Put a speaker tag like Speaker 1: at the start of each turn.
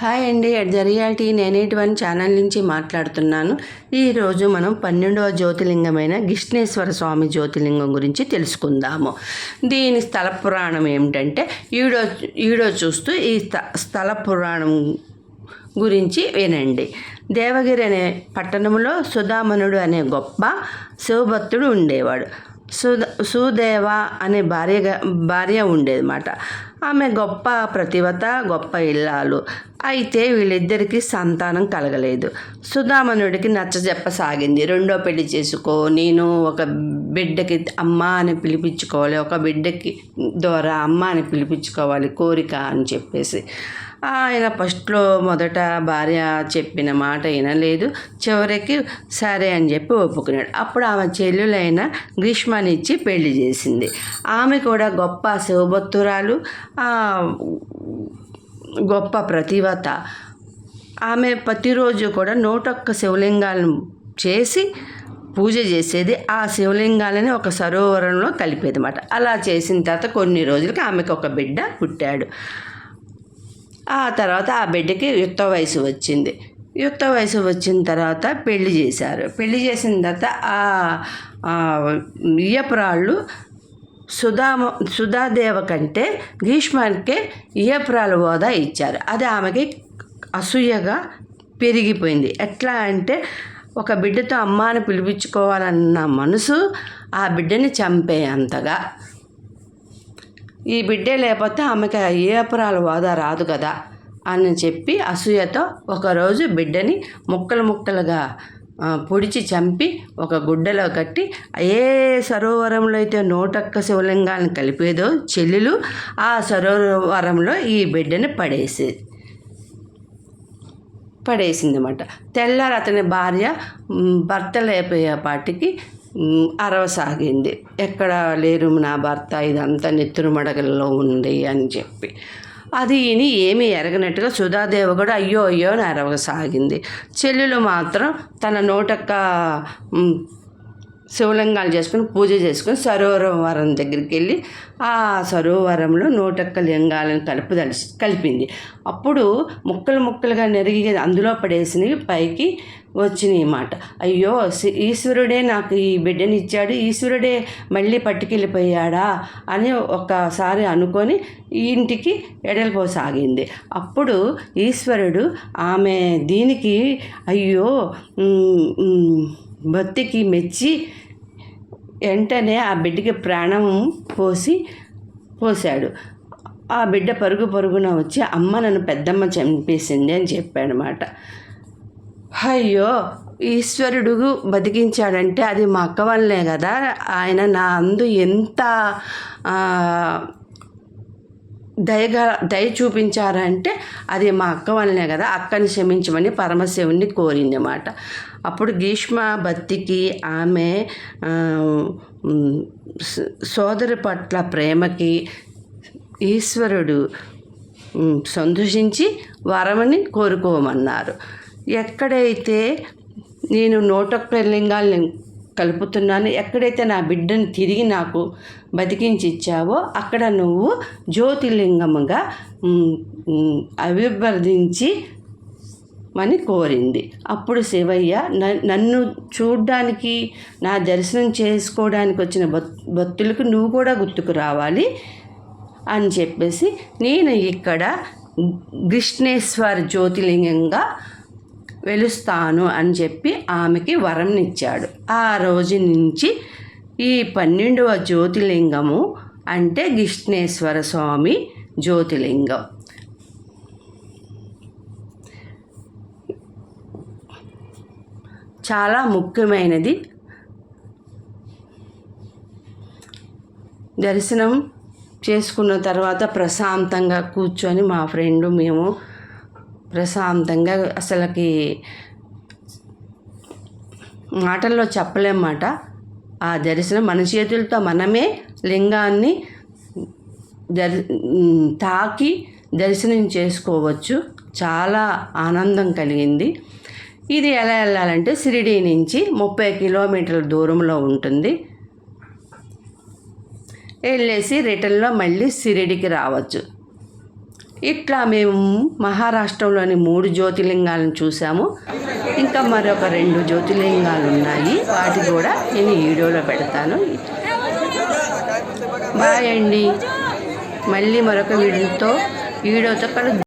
Speaker 1: Hi అండి. At the reality నేనేటి one channel నుంచి మాట్లాడుతున్నాను. ఈరోజు మనం పన్నెండవ జ్యోతిలింగమైన గిష్ణేశ్వర స్వామి జ్యోతిలింగం గురించి తెలుసుకుందాము. దీని స్థల పురాణం ఏమిటంటే ఈడో ఈడో చూస్తూ ఈ స్థ స్థల పురాణం గురించి వినండి. దేవగిరి అనే పట్టణంలో సుధామనుడు అనే గొప్ప శివభక్తుడు ఉండేవాడు. సుద సుదేవ అనే భార్య భార్య ఉండేదన్నమాట. ఆమె గొప్ప ప్రతివత గొప్ప ఇల్లాలు. అయితే వీళ్ళిద్దరికీ సంతానం కలగలేదు. సుధామనుడికి నచ్చజెప్పసాగింది. రెండో పెళ్ళి చేసుకో నేను ఒక బిడ్డకి అమ్మ అని పిలిపించుకోవాలి ఒక బిడ్డకి ద్వారా అమ్మ అని పిలిపించుకోవాలి కోరిక అని చెప్పేసి. ఆయన ఫస్ట్లో మొదట భార్య చెప్పిన మాట వినలేదు. చివరికి సరే అని చెప్పి ఒప్పుకున్నాడు. అప్పుడు ఆమె చెల్లెలైన గ్రీష్మనిచ్చి పెళ్ళి చేసింది. ఆమె కూడా గొప్ప శివభక్తురాలు గొప్ప ప్రతివత ఆమె ప్రతిరోజు కూడా నూటొక్క శివలింగాలను చేసి పూజ చేసేది. ఆ శివలింగాలని ఒక సరోవరంలో కలిపేది అన్నమాట అలా చేసిన తర్వాత కొన్ని రోజులకి ఆమెకు ఒక బిడ్డ పుట్టాడు. ఆ తర్వాత ఆ బిడ్డకి యుక్త వయసు వచ్చింది. యుక్త వయసు వచ్చిన తర్వాత పెళ్ళి చేశారు. పెళ్ళి చేసిన తర్వాత ఆ ఇయ్యపురాళ్ళు సుధామ సుధాదేవ కంటే గ్రీష్మానికే ఇయ్యపురాల హోదా ఇచ్చారు. అది ఆమెకి అసూయగా పెరిగిపోయింది. ఎట్లా అంటే ఒక బిడ్డతో అమ్మాని పిలిపించుకోవాలన్న మనసు ఆ బిడ్డని చంపే అంతగా. ఈ బిడ్డే లేకపోతే ఆమెకి ఏ అపరాల వాద రాదు కదా అని చెప్పి అసూయతో ఒకరోజు బిడ్డని ముక్కలు ముక్కలుగా పొడిచి చంపి ఒక గుడ్డలో కట్టి ఏ సరోవరంలో అయితే నూటొక్క శివలింగాన్ని కలిపేదో చెల్లెలు ఆ సరోవరంలో ఈ బిడ్డని పడేసేది పడేసిందన్నమాట. తెల్లారి అతని భార్య భర్త లేపోయేపాటికి అరవసాగింది. ఎక్కడ లేరు నా భర్త ఇదంతా నెత్తురు మడగల్లో ఉంది అని చెప్పి. అది ఈయన ఏమీ ఎరగనట్టుగా సుధాదేవి కూడా అయ్యో అయ్యో అని అరవసాగింది. చెల్లెలు మాత్రం తన నోటక్క శివలింగాలు చేసుకుని పూజ చేసుకుని సరోవరం దగ్గరికి వెళ్ళి ఆ సరోవరంలో నూటొక్క లింగాలను కలుపు దలిసి కలిపింది. అప్పుడు ముక్కలు ముక్కలుగా నెరిగి అందులో పడేసినవి పైకి వచ్చినాయి మాట అయ్యో ఈశ్వరుడే నాకు ఈ బిడ్డని ఇచ్చాడు ఈశ్వరుడే మళ్ళీ పట్టుకెళ్ళిపోయాడా అని ఒకసారి అనుకొని ఈ ఇంటికి ఎడలిపోసాగింది. అప్పుడు ఈశ్వరుడు ఆమె దీనికి అయ్యో భక్తికి మెచ్చి వెంటనే ఆ బిడ్డకి ప్రాణం పోసి పోశాడు. ఆ బిడ్డ పరుగు పరుగున వచ్చి అమ్మ నన్ను పెద్దమ్మ చంపేసింది అని చెప్పాడనమాట అయ్యో ఈశ్వరుడు బతికించాడంటే అది మా అక్క వల్లే కదా. ఆయన నా అందు ఎంత దయగా దయ చూపించారంటే అది మా అక్క వల్లనే కదా అక్కని క్షమించమని పరమశివుని కోరిందన్నమాట. అప్పుడు గ్రీష్మ భక్తికి ఆమె సోదరు సోదరి పట్ల ప్రేమకి ఈశ్వరుడు సంతోషించి వరమని కోరుకోమన్నారు. ఎక్కడైతే నేను నూట లింగాల్ని కలుపుతున్నాను. ఎక్కడైతే నా బిడ్డను తిరిగి నాకు బతికించి ఇచ్చావో అక్కడ నువ్వు జ్యోతిర్లింగముగా అభివర్ధించి అని కోరింది. అప్పుడు శివయ్య నన్ను చూడ్డానికి నా దర్శనం చేసుకోవడానికి వచ్చిన భక్తులకు నువ్వు కూడా గుర్తుకు రావాలి అని చెప్పేసి నేను ఇక్కడ కృష్ణేశ్వర జ్యోతిలింగంగా వెలుస్తాను అని చెప్పి ఆమెకి వరంనిచ్చాడు ఆ రోజు నుంచి ఈ పన్నెండవ జ్యోతిలింగము అంటే గిష్ణేశ్వర స్వామి జ్యోతిలింగం చాలా ముఖ్యమైనది. దర్శనం చేసుకున్న తర్వాత ప్రశాంతంగా కూర్చొని మా ఫ్రెండ్ మేము ప్రశాంతంగా అసలుకి మాటల్లో చెప్పలేమాట ఆ దర్శనం మన చేతులతో మనమే లింగాన్ని దర్ తాకి దర్శనం చేసుకోవచ్చు. చాలా ఆనందం కలిగింది. ఇది ఎలా వెళ్ళాలంటే షిరిడి నుంచి ముప్పై కిలోమీటర్ల దూరంలో ఉంటుంది. వెళ్ళేసి రిటర్న్లో మళ్ళీ షిరిడికి రావచ్చు. ఇట్లా మేము మహారాష్ట్రలోని మూడు జ్యోతిర్లింగాలను చూసాము ఇంకా మరొక రెండు జ్యోతిర్లింగాలు ఉన్నాయి వాటి కూడా నేను వీడియోలో పెడతాను. బాయ్ అండి. మళ్ళీ మరొక వీడియోతో వీడియోతో కలు